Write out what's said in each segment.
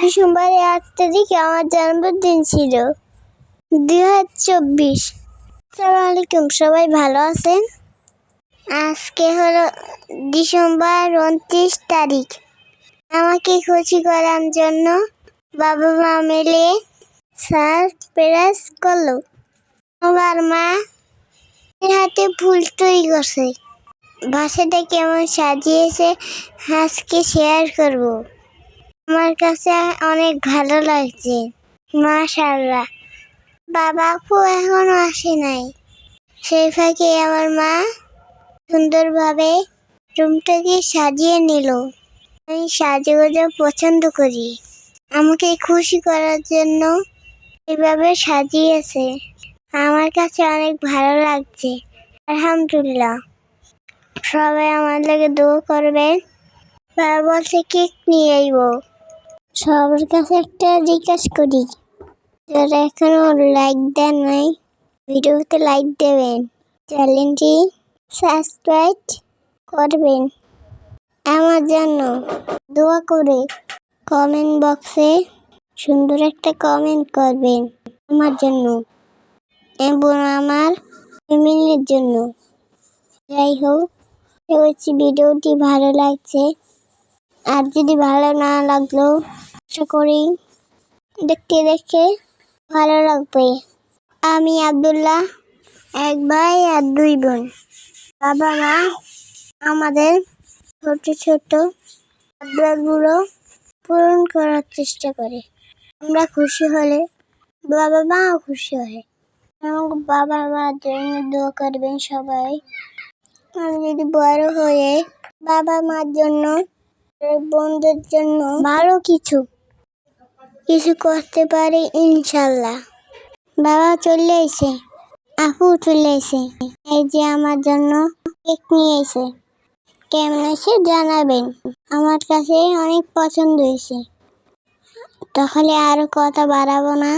ডিসেম্বরের আট তারিখে আমার জন্মদিন ছিল। দুই হাজার চব্বিশ। আসসালামু আলাইকুম, সবাই ভালো আছেন? আজকে হলো ডিসেম্বর উনত্রিশ তারিখ। আমাকে খুশি করার জন্য বাবা মা মিলে সারপ্রাইজ করল। আমার মা হাতে ফুল তৈরি করছে। বাসাটা কেমন সাজিয়েছে, আজকে শেয়ার করব। আমার কাছে অনেক ভালো লাগছে। মাশাআল্লাহ। বাবা আপু এখনও আসে নাই। সেই ফাঁকে আমার মা সুন্দরভাবে রুমটাকে সাজিয়ে নিল। আমি সাজগোজা পছন্দ করি। আমাকে খুশি করার জন্য এভাবে সাজিয়েছে। আমার কাছে অনেক ভালো লাগছে। আলহামদুলিল্লাহ। সবাই আমার লাগে দোয়া করবে বাবা বলছে কেক নিয়ে আইব। সবার কাছে একটা জিজ্ঞাসা করি, যারা এখনও লাইক দেন নাই, ভিডিওতে লাইক দেবেন চ্যানেলটি সাবস্ক্রাইব করবেন। আমার জন্য দোয়া করে কমেন্ট বক্সে সুন্দর একটা কমেন্ট করবেন আমার জন্য এবং আমার ফ্যামিলির জন্য। যাই হোক ভিডিওটি, ভালো লাগছে। আর যদি ভালো না লাগলেও আশা করি। দেখতে দেখে ভালো লাগবে। আমি আবদুল্লাহ, এক ভাই আর দুই বোন। বাবা মা, আমাদের ছোট ছোট আবদারগুলো পূরণ করার চেষ্টা করে। আমরা খুশি হলে বাবা মাও খুশি হয়। এবং বাবা মার জন্য দোয়া করবেন সবাই। আমি যদি বড় হয়ে বাবা মার জন্য বন্ধুর জন্য ভালো কিছু কিছু করতে পারি, ইনশাল্লাহ। বাবা চলে এসে, আপু চলে এসে, এই যে আমার জন্য কেক নিয়ে এসে, কেমন এসে জানাবেন। আমার কাছে অনেক পছন্দ হয়েছে। তাহলে আরও কথা বাড়াবো না।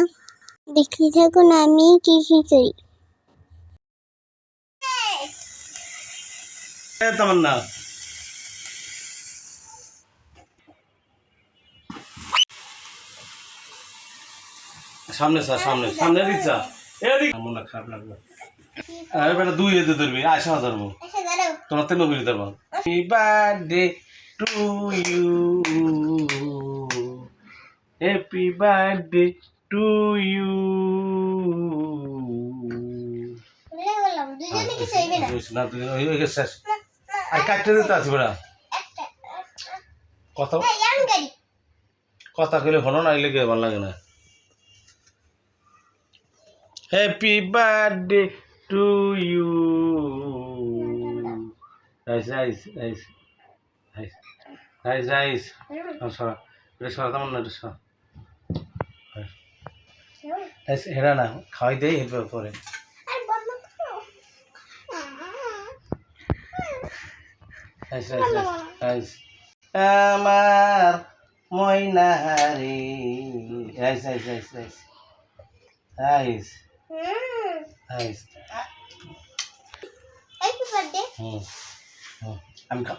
দেখতে থাকুন, আমি কি কি করি। তামান্না। সামনে স্যার সামনে সামনে দিচ্ছা এদিক। মন খারাপ লাগবে আরে বেটা দুই এতে ধরবি আশা ধরবো। তোমার তেমন বুঝি ধরবো। Birthday to you happy birthday to you আর কাটতে দিতে কথা কথা কইলে হলো না এলে ভালো লাগে না। Happy birthday to you rice rice rice rice rice rice সরা, এটা সরা তেমন না রাইস হেরা না, খাওয়াই দেই এরপর পরে রাইস রাইস রাইস আমার ময়নারি। Rice rice rice rice rice rice happy birthday हम खाओ